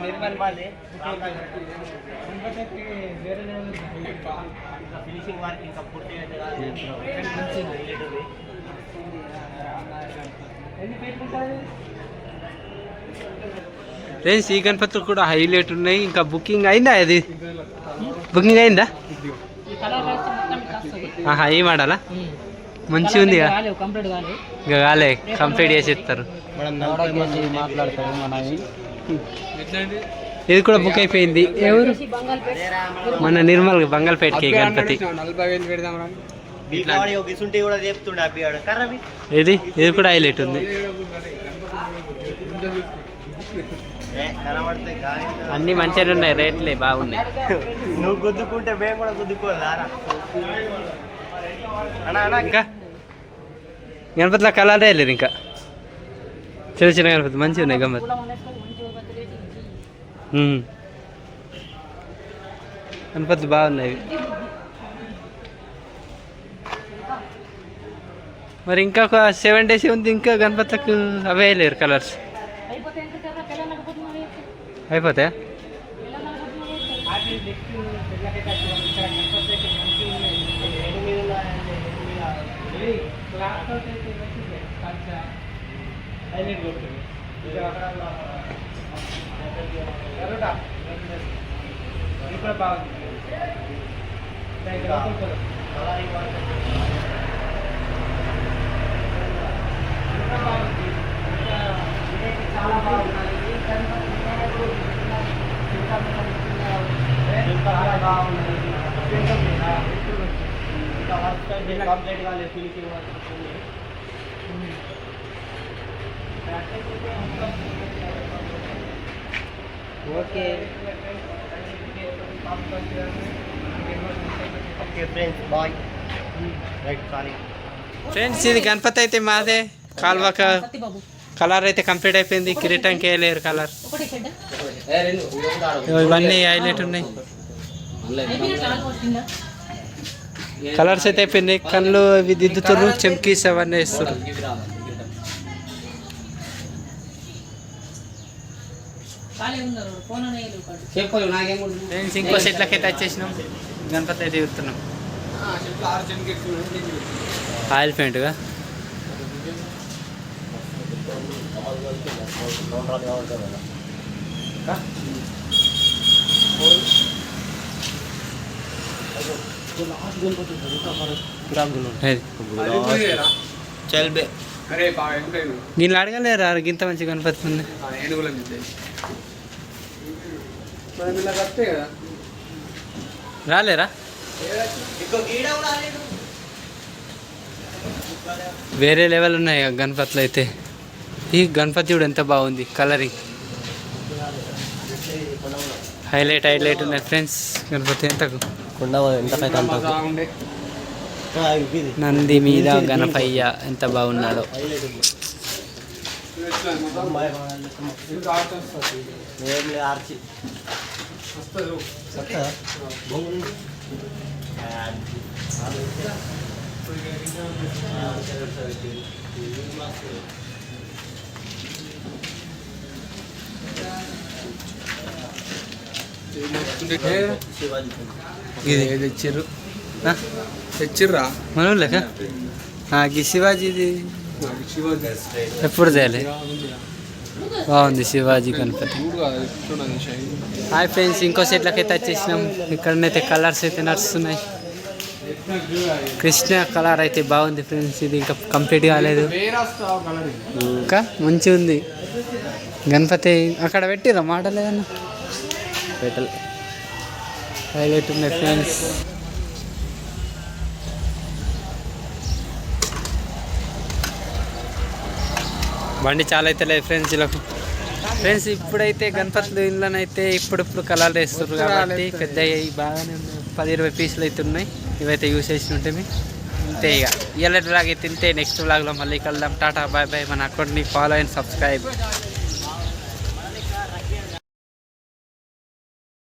నిర్మల్ మాది వేరే level finishing work ఇంకా పూర్తి ఎన్ని ఫీట్లు ఉంటుంది ఫ్రెండ్స్ ఈ గణపతులు కూడా హైలైట్ ఉన్నాయి ఇంకా బుకింగ్ అయిందా అది బుకింగ్ అయిందా ఆహా ఏం ఆడాలా మంచిగా ఉంది ఇంకా కాలే కంప్లీట్ మాట్లాడతారు మన ఇది కూడా బుక్ అయిపోయింది. ఎవరు? మన నిర్మల్ బంగాల్పేటకి గణపతి. ఇది ఇది కూడా హైలైట్ ఉంది. అన్ని మంచిగా ఉన్నాయి రేట్లే బాగున్నాయి. నువ్వు గుద్దుకుంటే మేము కూడా గుద్దుకోవాలా అన్నా అన్నా ఇంకా? గణపతిలో కలర్ వేయలేరు ఇంకా? చిన్న చిన్న గణపతి మంచిగా ఉన్నాయి గమ్మత్. గణపతి బాగున్నాయి. మరి ఇంకా ఒక సెవెన్ డేస్ ఉంది ఇంకా గణపతులకు అవే వేయలేరు కలర్స్ అయిపోతాయా ఇక్కడ బాగుంది చాలా బాగున్నాయి చాలా బాగున్నాయి ఇంకా వర్క్ అయితే కంప్లీట్ కాలేదు ఫినిషింగ్ వర్క్ ఉంది. Okay. Okay friends bye. Right sorry. Friends ఇది గణపతి అయితే మాదే. కాల్వక కలర్ అయితే కంప్లీట్ అయిపోయింది. కిరీటంకి వేయలేరు కలర్. ఇవన్నీ హైలైట్ ఉన్నాయి. కలర్స్ అయితే అయిపోయినాయి కళ్ళు ఇవి దిద్దుతున్నారు చెమ్కీస్ అవన్నీ వేస్తారు ఇంకో సెట్లకి అయితే వచ్చేసినాం. గణపతి అయితే చూస్తున్నాం. ఆయిల్ పెయింట్గా చల్ బే దీనిలో అడగలేరా ఇంత మంచి గణపతి ఉంది? రాలేరా? వేరే లెవెల్ ఉన్నాయి ఆ గణపతులు అయితే. ఈ గణపతి కూడా ఎంత బాగుంది కలరింగ్. హైలైట్ హైలైట్ ఉన్నాయి ఫ్రెండ్స్ గణపతి ఎంతకు? కొండ ఎంత నంది మీద గణపయ్య ఎంత బాగున్నాడో. ఆర్చి సత్తా బొంగు శివాజీ ఇది తెచ్చిర్రు తెచ్చిర్రా? మన లెక్క ఈ శివాజీది. శివాజీ ఎప్పుడు తేలే బాగుంది శివాజీ గణపతి. హాయ్ ఫ్రెండ్స్ ఇంకో సెట్లకి అయితే వచ్చేసినాం. ఇక్కడనైతే కలర్స్ అయితే నడుస్తున్నాయి. కృష్ణ కలర్ అయితే బాగుంది ఫ్రెండ్స్ ఇది ఇంకా కంప్లీట్ కాలేదు. ఇంకా మంచిగా ఉంది గణపతి అక్కడ పెట్టిరా మాట లేదన్న హాస్పిటల్ హైలైట్ ఉన్నాయి ఫ్రెండ్స్ బండి చాలా అయితే లేదు ఫ్రెండ్స్ ఇలా ఫ్రెండ్స్ ఇప్పుడైతే గణపతులు ఇండ్లనైతే ఇప్పుడిప్పుడు కలర్లు వేస్తున్నారు కాబట్టి పెద్ద బాగానే పది ఇరవై పీసులు అయితే ఉన్నాయి. ఇవైతే యూస్ చేసి ఉంటే ఇంతే ఇక. ఇయర్ బ్లాగ్ అయితే తింటే నెక్స్ట్ బ్లాగ్లో మళ్ళీ కలుద్దాం. Tata bye bye. మన అకౌంట్ని ఫాలో అండ్ సబ్స్క్రైబ్